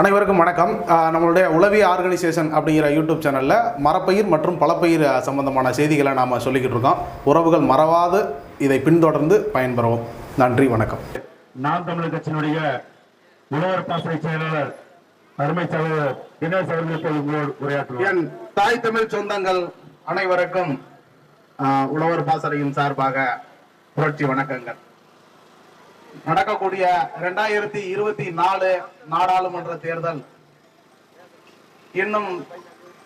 அனைவருக்கும் வணக்கம். நம்மளுடைய உளவிய ஆர்கனைசேஷன் அப்படிங்கிற யூடியூப் சேனலில் மரப்பயிர் மற்றும் பலப்பயிர் சம்பந்தமான செய்திகளை நாம் சொல்லிக்கிட்டு இருக்கோம். உறவுகள் மறவாது இதை பின்தொடர்ந்து பயன்பெறுவோம். நன்றி வணக்கம். நாம் தமிழர் கட்சியினுடைய உழவர் பாசறை செயலாளர் அருமை சகோதரர் தினேஷ் அவர்கள் உரையாற்றுவார். என் தாய் தமிழ் சொந்தங்கள் அனைவருக்கும் உழவர் பாசறையின் சார்பாக புரட்சி வணக்கங்கள். நடக்கக்கூடிய இரண்டாயிரத்தி இருபத்தி நாலு நாடாளுமன்ற தேர்தல். இன்னும்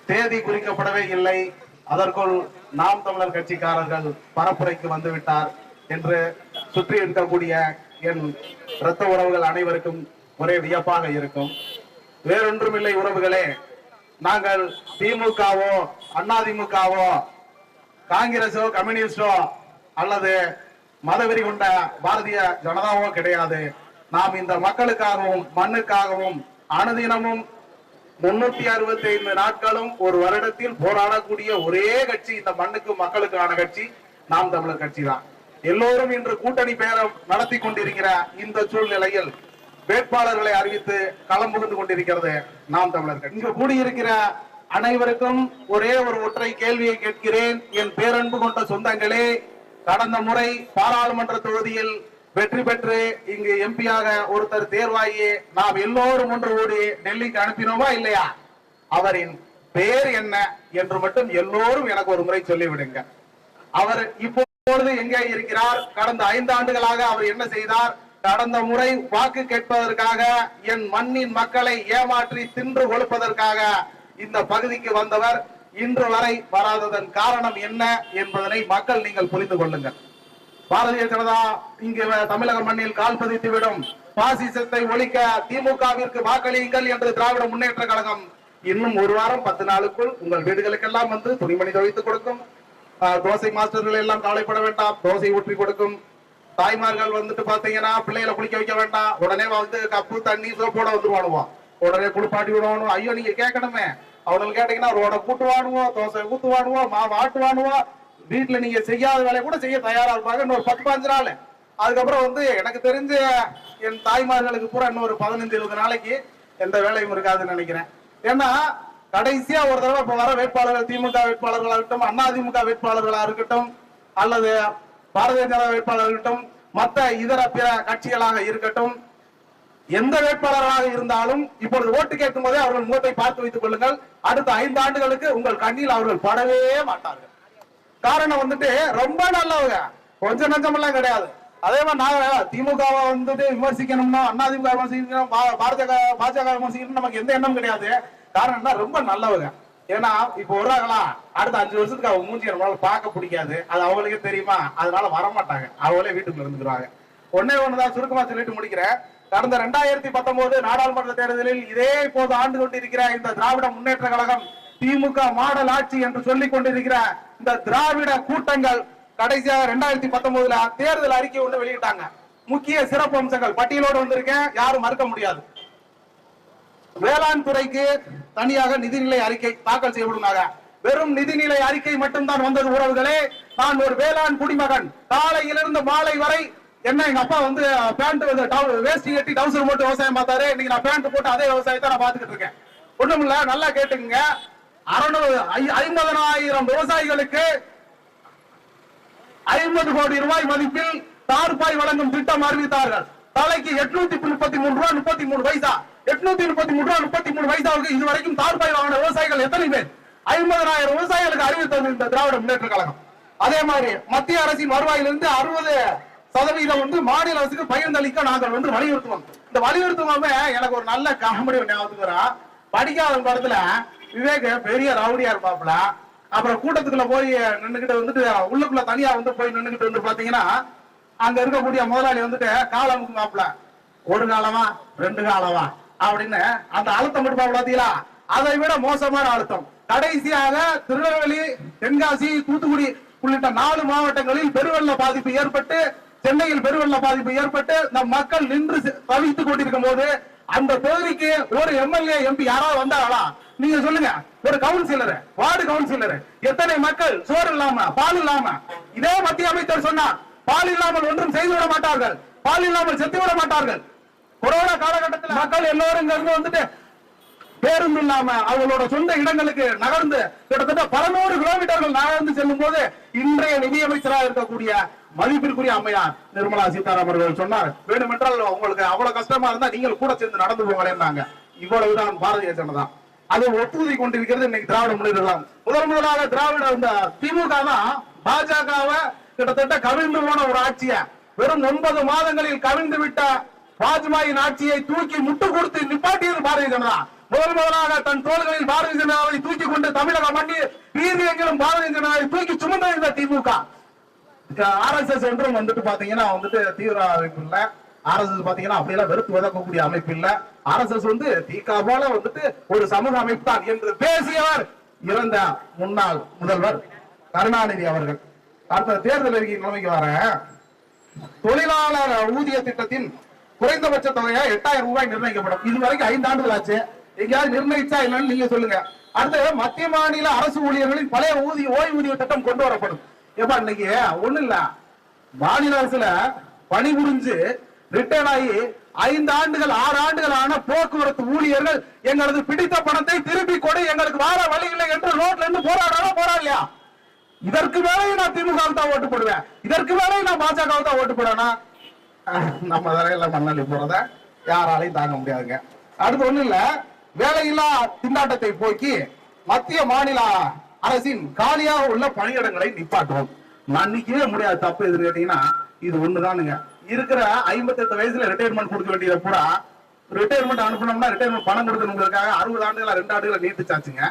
தேதி குறிக்கப்படவே இல்லை. அதற்குள் நாம் தமிழர் கட்சிக்காரர்கள் பரப்புரைக்கு வந்துவிட்டார் என்று சுற்றி இருக்கக்கூடிய என் இரத்த உறவுகள் அனைவருக்கும் ஒரே வியப்பாக இருக்கும். வேறொன்றுமில்லை உறவுகளே. நாங்கள் திமுகவோ அதிமுகவோ காங்கிரஸோ கம்யூனிஸ்டோ அல்லது மதவெறி கொண்ட பாரதிய ஜனதாவோ கிடையாது. நாம் இந்த மக்களுக்காகவும் மண்ணுக்காகவும் அனுதினமும் முன்னூத்தி அறுபத்தி ஐந்து நாட்களும் ஒரு வருடத்தில் போராடக்கூடிய ஒரே கட்சி இந்த மண்ணுக்கு மக்களுக்கான கட்சி நாம் தமிழர் கட்சி தான் எல்லோரும் இன்று கூட்டணி பேரம் நடத்தி கொண்டிருக்கிற இந்த சூழ்நிலையில் வேட்பாளர்களை அறிவித்து களம் புகுந்து கொண்டிருக்கிறது நாம் தமிழர்கள் இங்கு கூடியிருக்கிற அனைவருக்கும் ஒரே ஒரு ஒற்றை கேள்வியை கேட்கிறேன். என் பேரன்பு கொண்ட சொந்தங்களே கடந்த முறை பாராளுமன்ற தொகுதியில் வெற்றி பெற்று இங்கு எம்பியாக ஒருத்தர் தேர்வாகி நாம் எல்லோரும் ஒன்று கூடி டெல்லிக்கு அனுப்பினோமா இல்லையா? அவரின் பெயர் என்ன என்று மட்டும் எல்லோரும் எனக்கு ஒரு முறை சொல்லிவிடுங்க. அவர் இப்பொழுது எங்கே இருக்கிறார்? கடந்த ஐந்து ஆண்டுகளாக அவர் என்ன செய்தார்? கடந்த முறை வாக்கு கேட்பதற்காக என் மண்ணின் மக்களை ஏமாற்றி தின்று கொழுப்பதற்காக இந்த பகுதிக்கு வந்தவர் இன்று வரை வராததன் காரணம் என்ன என்பதனை மக்கள் நீங்கள் புரிந்து கொள்ளுங்கள். பாரதிய ஜனதா இங்கு தமிழக மண்ணில் கால் பதித்து விடும் பாசிசத்தை ஒழிக்க திமுகவிற்கு வாக்களியுங்கள் என்று திராவிட முன்னேற்ற கழகம் இன்னும் ஒரு வாரம் பத்து நாளுக்குள் உங்கள் வீடுகளுக்கெல்லாம் வந்து துணிமணி துவைத்து கொடுக்கும். தோசை மாஸ்டர்கள் எல்லாம் கவலைப்பட வேண்டாம். தோசை ஊற்றி கொடுக்கும். தாய்மார்கள் வந்துட்டு பாத்தீங்கன்னா பிள்ளைகளை குளிக்க வைக்க வேண்டாம். உடனே வந்து கப்பு தண்ணி சோப்போட வந்துருவானுவோம் உடனே குளிப்பாட்டி விடுவானுவோம் ஐயோ நீங்க கேட்கணுமே அவனுக்கு கேட்டீங்கன்னா ரோட கூட்டுவானுவோம் தோசை ஊத்துவானுவோம் மாவு ஆட்டுவானுவோம் வீட்டுல நீங்க செய்யாத வேலையை கூட செய்ய தயாரா இருப்பாங்க இன்னொரு பத்து பாஞ்சு நாள். அதுக்கப்புறம் வந்து எனக்கு தெரிஞ்ச என் தாய்மார்களுக்கு பூரா இன்னொரு பதினஞ்சு இருபது நாளைக்கு எந்த வேலையும் இருக்காதுன்னு நினைக்கிறேன். ஏன்னா கடைசியா ஒரு தடவை இப்ப வர வேட்பாளர்கள் திமுக வேட்பாளர்களா இருக்கட்டும் அண்ணா திமுக வேட்பாளர்களா இருக்கட்டும் அல்லது பாரதிய ஜனதா வேட்பாளர்கள் இருக்கட்டும் மற்ற இதர பிற கட்சிகளாக இருக்கட்டும் எந்த வேட்பாளராக இருந்தாலும் இப்பொழுது ஓட்டு கேட்கும் போதே அவர்கள் முகத்தை பார்த்து வைத்துக் கொள்ளுங்கள். அடுத்த ஐந்து ஆண்டுகளுக்கு உங்கள் கண்ணில் அவர்கள் படவே மாட்டார்கள். காரணம் வந்துட்டு ரொம்ப நல்லவங்க. கொஞ்சம் நஞ்சமெல்லாம் கிடையாது. அதே மாதிரி நாங்க திமுகவை வந்துட்டு விமர்சிக்கணும்னா அண்ணா திமுக விமர்சிக்கணும் பாஜக பாஜக விமர்சிக்கணும் நமக்கு எந்த எண்ணம் கிடையாது. காரணம் என்ன ரொம்ப நல்லவங்க. ஏன்னா இப்ப வருவாங்களா? அடுத்த அஞ்சு வருஷத்துக்கு அவங்க மூஞ்சி நம்மளால பார்க்க பிடிக்காது. அது அவங்களுக்கே தெரியுமா? அதனால வரமாட்டாங்க. அவங்களே வீட்டுக்குள்ள இருந்துருவாங்க ஒன்னே ஒண்ணுதான் சுருக்கமா சொல்லிட்டு முடிக்கிறேன். கடந்த ரெண்டாயிரத்தி பத்தொன்பது நாடாளுமன்ற தேர்தலில் இதே போது ஆண்டு கொண்டிருக்கிற இந்த திராவிட முன்னேற்ற கழகம் திமுக மாடல் ஆட்சி என்று சொல்லிக் கொண்டிருக்கிற இந்த திராவிட கூட்டங்கள் கடைசியாக ரெண்டாயிரத்தி பத்தொன்பதுல தேர்தல் அறிக்கை ஒன்று வெளியிட்டாங்க. முக்கிய சிறப்பு அம்சங்கள். பட்டியலோடு வந்திருக்கேன். யாரும் மறுக்க முடியாது. வேளாண் துறைக்கு தனியாக நிதிநிலை அறிக்கை தாக்கல் செய்யப்படுனாங்க வெறும் நிதிநிலை அறிக்கை மட்டும்தான் வந்தது உறவுகளே. நான் ஒரு வேளாண் குடிமகன். காலையிலிருந்து மாலை வரை என்ன எங்க அப்பா வந்து பேண்ட் வந்து டவு- வேஷ்டி கட்டி டவுசர் போட்டு விவசாயம் பார்த்தாரு. இன்னைக்கு நான் பேண்ட் போட்டு அதே விவசாயத்தை நான் பாத்துக்கிட்டு இருக்கேன். ஒண்ணும் இல்ல நல்லா கேட்டுங்க அறுநூறு ஐம்பதனாயிரம் விவசாயிகளுக்கு ஐம்பது கோடி ரூபாய் மதிப்பில் தார்பாய் வழங்கும் திட்டம் அறிவித்தார்கள். தலைக்கு எட்நூத்தி முப்பத்தி மூணு ரூபாய் முப்பத்தி மூணு பைசா. எட்நூத்தி முப்பத்தி மூணு ரூபாய் முப்பத்தி மூணு பைசாவுக்கு இதுவரைக்கும் தார்பாய் வாங்கின விவசாயிகள் எத்தனை பேர்? ஐம்பதனாயிரம் விவசாயிகளுக்கு அறிவித்தது இந்த திராவிட முன்னேற்ற கழகம். அதே மாதிரி மத்திய அரசின் வருவாயிலிருந்து அறுபது சதவீதம் வந்து மாநில அரசுக்கு பகிர்ந்தளிக்க நாங்கள் வந்து வலியுறுத்துவோம். இந்த வலியுறுத்துவோமே எனக்கு ஒரு நல்ல காமெடி ஞாபகத்துக்கு படிக்காத படத்துல விவேக பெரிய ரவுடியா இருப்பாப்ல அப்புறம் கூட்டத்துக்குள்ள போய் நின்னுகிட்டு வந்துட்டு உள்ளுக்குள்ள தனியா வந்து போய் நின்னுகிட்டு வந்து பாத்தீங்கன்னா அங்க இருக்கக்கூடிய முதலாளி வந்துட்டு காலம் மாப்பிள ஒரு காலமா ரெண்டு காலமா அப்படின்னு அந்த அழுத்தம் இருப்பா பாத்தீங்களா? அதை விட மோசமான அழுத்தம். கடைசியாக திருநெல்வேலி தென்காசி தூத்துக்குடி உள்ளிட்ட நாலு மாவட்டங்களில் பெருவெள்ள பாதிப்பு ஏற்பட்டு சென்னையில் பெருவெள்ள பாதிப்பு ஏற்பட்டு நம் மக்கள் நின்று தவித்துக் கொண்டிருக்கும் போது அந்த தொகுதிக்கு ஒரு எம்எல்ஏ எம்பி யாராவது வந்தாங்களா நீங்க சொல்லுங்க. ஒரு கவுன்சிலர் வார்டு கவுன்சிலர் எத்தனை மக்கள் சோறு இல்லாம பால் இல்லாம? இதே மத்திய அமைச்சர் சொன்னார். பால் இல்லாமல் ஒன்றும் செய்து விட மாட்டார்கள். பால் இல்லாமல் செத்து விட மாட்டார்கள். கொரோனா காலகட்டத்தில் மக்கள் எல்லோரும் இங்க இருந்து வந்துட்டு பேருந்து இல்லாம அவங்களோட சொந்த இடங்களுக்கு நகர்ந்து கிட்டத்தட்ட பலநூறு கிலோமீட்டர்கள் நகர்ந்து செல்லும் போது இன்றைய நிதியமைச்சராக இருக்கக்கூடிய மதிப்பிற்குரிய அம்மையார் நிர்மலா சீதாராமன் அவர்கள் சொன்னார் வேண்டுமென்றால் உங்களுக்கு அவ்வளவு கஷ்டமா இருந்தா நீங்கள் கூட சேர்ந்து நடந்து போங்களேன்னாங்க இவ்வளவுதான் பாரதிய ஜனதா. அது ஒப்புதி கொண்டிருக்கிறது இன்னைக்கு திராவிட முன்னேற்றம் முதல் முதலாக திராவிட இந்த திமுக தான் பாஜகவை கிட்டத்தட்ட கவிழ்ந்து போன ஒரு ஆட்சிய. வெறும் ஒன்பது மாதங்களில் கவிழ்ந்து விட்ட வாஜ்பாயின் ஆட்சியை தூக்கி முட்டு கொடுத்து நிப்பாட்டியது பாரதிய ஜனதா. முதல் முதலாக தன் தோள்களில் பாரதிய ஜனதாவை தூக்கி கொண்டு தமிழக மண்ணில் வீதி எங்கிலும் பாரதிய ஜனதாவை தூக்கி சுமந்த திமுக. ஆர்எஸ்எஸ் என்றும் வந்துட்டு பாத்தீங்கன்னா வந்துட்டு தீவிர அமைப்பு இல்ல. ஆர்எஸ்எஸ் பாத்தீங்கன்னா அப்படியெல்லாம் வெறுத்து வதக்கக்கூடிய அமைப்பு இல்ல. ஆர்எஸ்எஸ் வந்து திக போல வந்துட்டு ஒரு சமூக அமைப்பு தான் என்று பேசியவர் இறந்த முன்னாள் முதல்வர் கருணாநிதி அவர்கள். அடுத்த தேர்தல் அறிக்கை நிலைமைக்கு வர தொழிலாளர் ஊதிய திட்டத்தின் குறைந்தபட்ச தொகையா எட்டாயிரம் ரூபாய் நிர்ணயிக்கப்படும். இது வரைக்கும் ஐந்து ஆண்டுகள் ஆச்சு. எங்கேயாவது நிர்ணயிச்சா இல்லைன்னு நீங்க சொல்லுங்க. அடுத்த மத்திய மாநில அரசு ஊழியர்களின் பழைய ஊதிய ஓய்வூதிய திட்டம் கொண்டு வரப்படும். ஏப்பா இன்னைக்கு ஒண்ணு இல்ல. மாநில அரசுல பணிபுரிஞ்சு ரிட்டையர் ஆகி ஐந்து ஆண்டுகள் ஆறு ஆண்டுகள் ஆன போக்குவரத்து ஊழியர்கள் எங்களது பிடித்த பணத்தை திருப்பி கொடு எங்களுக்கு வார வழி இல்லை என்று ரோட்ல இருந்து போராடாலும் போராடலையா? இதற்கு மேலேயும் நான் திமுக தான் ஓட்டு போடுவேன். இதற்கு மேலேயும் நான் பாஜக தான் ஓட்டு போடுவேனா? நம்ம தரையில மண்ணள்ளி போறத யாராலையும் தாங்க முடியாதுங்க. அடுத்து ஒண்ணு இல்ல. வேலையில்லா திண்டாட்டத்தை போக்கி மத்திய மாநில அரசின் காலியாக உள்ள பணியிடங்களை நிப்பாட்டுவோம். மன்னிக்கவே முடியாது தப்பு எதுன்னு கேட்டீங்கன்னா இது ஒண்ணுதானுங்க. இருக்கிற ஐம்பத்தெட்டு வயசுல ரிட்டையர்மெண்ட் கொடுக்க வேண்டியதை பூரா ரிட்டையர்மெண்ட் அனுப்பணும்னா ரிட்டையர்மெண்ட் பணம் கொடுக்கணுங்கிறதுக்காக அறுபது ஆண்டுகளா ரெண்டு ஆண்டுகளை நீட்டுச்சாச்சுங்க.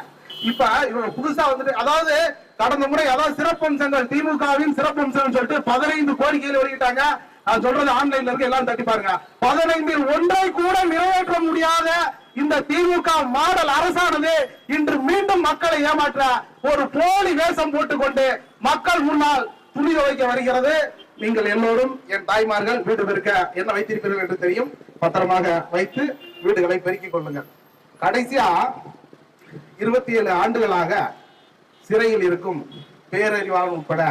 இப்ப இவங்க புதுசா வந்துட்டு அதாவது கடந்த முறை அதாவது சிறப்பம்சங்கள் திமுகவின் சிறப்பம்சம் சொல்லிட்டு பதினைந்து கோரிக்கையில் வெளியிட்டாங்க. நான் சொல்றது ஆன்லைன்ல இருக்கு எல்லாம் தட்டி பாருங்க. பதினைந்தில் ஒன்றை கூட நிறைவேற்ற முடியாத இந்த திமுக மாடல் அரசானது இன்று மீண்டும் மக்களை ஏமாற்ற ஒரு போலி வேஷம் போட்டுக்கொண்டு மக்கள் முன்னால் துணி துவைக்க வருகிறது. நீங்கள் எல்லோரும் என் தாய்மார்கள் வீடு பெருக்க என்ன வைத்திருப்பீர்கள் என்று தெரியும். பத்திரமாக வைத்து வீடுகளை பெருக்கிக் கொள்ளுங்கள். கடைசியா இருபத்தி ஏழு ஆண்டுகளாக சிறையில் இருக்கும் பேரறிவாளன் உட்பட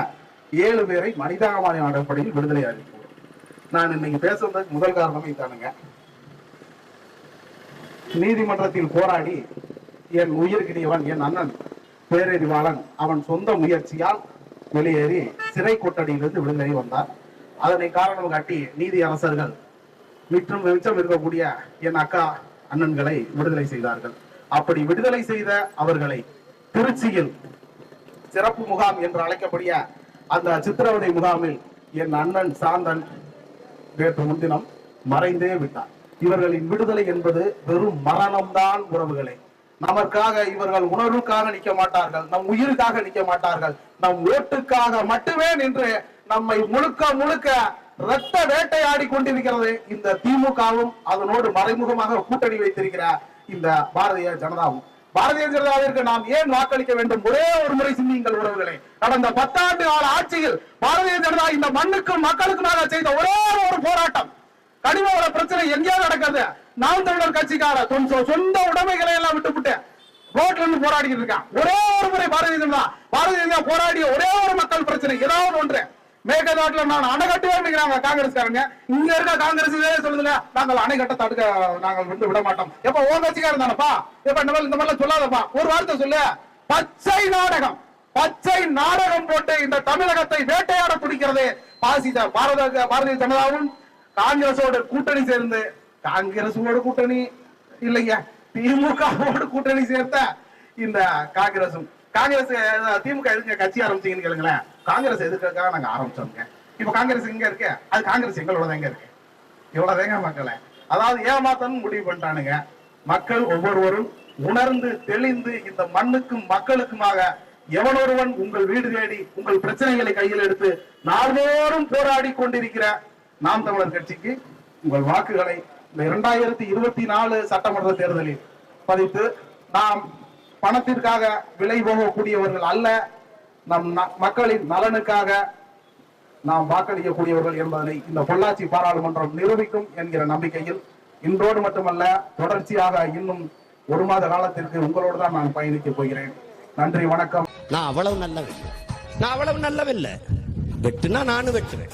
ஏழு பேரை மனிதாபிமான அடிப்படையில் விடுதலை அறிவிக்கிறோம் நான் இன்னைக்கு பேசுறதுக்கு முதல் காரணமே தானுங்க நீதிமன்றத்தில் போராடி என் உயிர்கிடியவன் என் அண்ணன் பேரறிவாளன் அவன் சொந்த முயற்சியால் வெளியேறி சிறை கொட்டடியிலிருந்து விடுதலை வந்தார் அதனை காரணம் காட்டி நீதி அரசர்கள் மிற்றும் மிச்சம் இருக்கக்கூடிய என் அக்கா அண்ணன்களை விடுதலை செய்தார்கள். அப்படி விடுதலை செய்த அவர்களை திருச்சியில் சிறப்பு முகாம் என்று அழைக்கக்கூடிய அந்த சித்திரவதை முகாமில் என் அண்ணன் சாந்தன் நேற்று முன்தினம் மறைந்தே விட்டார் இவர்களின் விடுதலை என்பது வெறும் மரணம்தான் உறவுகளை. நமக்காக இவர்கள் உணர்வுக்காக நிற்க மாட்டார்கள் நம் உயிருக்காக நிற்க மாட்டார்கள் நம் ஓட்டுக்காக மட்டுமே நின்று நம்மை முழுக்க முழுக்க இரத்த வேட்டையாடி கொண்டிருக்கிறது இந்த திமுகவும் அதனோடு மறைமுகமாக கூட்டணி வைத்திருக்கிற இந்த பாரதிய ஜனதாவும். பாரதிய ஜனதாவிற்கு நாம் ஏன் வாக்களிக்க வேண்டும்? ஒரே ஒரு முறை சிந்தியுங்கள் உறவுகளை. கடந்த பத்தாண்டு கால ஆட்சியில் பாரதிய ஜனதா இந்த மண்ணுக்கும் மக்களுக்குமாக செய்த ஒரே ஒரு போராட்டம். கனிமவள பிரச்சனை எங்கேயாவது நடக்காது. நாம் தமிழர் கட்சிக்கார சொந்த சொந்த உடைமைகளை எல்லாம் விட்டுவிட்டு ரோட்ல இருந்து போராடிக்கிட்டு இருக்கான். ஒரே ஒரு முறை பாரதிய ஜனதா பாரதிய ஜனதா போராடிய ஒரே ஒரு மக்கள் பிரச்சனை ஏதாவது ஒன்று. மேகதாட்டுல நான் அணை கட்டுவேன் காங்கிரஸ்காரங்க. இங்க இருக்க காங்கிரஸ் சொல்லுதுல நாங்கள் அணை கட்ட தடுக்க நாங்கள் வந்து விட மாட்டோம். எப்ப ஓ கட்சிக்காரன் தானப்பா? எப்ப இந்த மாதிரி இந்த மாதிரி சொல்லாதப்பா. ஒரு வார்த்தை சொல்லு. பச்சை நாடகம். பச்சை நாடகம் போட்டு இந்த தமிழகத்தை வேட்டையாட பிடிக்கிறது பாசித பாரத பாரதிய ஜனதாவும் காங்கிரஸோட கூட்டணி சேர்ந்து காங்கிரஸோட கூட்டணி இல்லைங்க திமுகவோட கூட்டணி சேர்த்த இந்த காங்கிரசும் காங்கிரஸ் திமுக எதுங்க கட்சி ஆரம்பிச்சீங்கன்னு கேளுங்களேன். காங்கிரஸ் எதுக்காக நாங்க ஆரம்பிச்சோங்க இப்ப காங்கிரஸ் எங்க இருக்கு அது காங்கிரஸ் எங்களோட எங்க இருக்கு? இவ்வளவுதாங்க மக்களை. அதாவது ஏமாத்தன்னு முடிவு பண்ணிட்டானுங்க. மக்கள் ஒவ்வொருவரும் உணர்ந்து தெளிந்து இந்த மண்ணுக்கும் மக்களுக்குமாக எவனொருவன் உங்கள் வீடு தேடி உங்கள் பிரச்சனைகளை கையில் எடுத்து நாள்தோறும் போராடி கொண்டிருக்கிற நாம் தமிழர் கட்சிக்கு உங்கள் வாக்குகளை இந்த இரண்டாயிரத்தி இருபத்தி நாலு சட்டமன்ற தேர்தலில் பதித்து நாம் பணத்திற்காக விலை போகக்கூடியவர்கள் அல்ல நம் ந- மக்களின் நலனுக்காக நாம் வாக்களிக்கக்கூடியவர்கள் என்பதனை இந்த பொள்ளாச்சி பாராளுமன்றம் நிரூபிக்கும் என்கிற நம்பிக்கையில் இன்றோடு மட்டுமல்ல தொடர்ச்சியாக இன்னும் ஒரு மாத காலத்திற்கு உங்களோடு தான் நான் பயணிக்கப் போகிறேன். நன்றி வணக்கம். நான் அவ்வளவு நல்லவில்லை நான் அவ்வளவு நல்லவில்லை வெட்டுனா நானும் வெட்டுவேன்.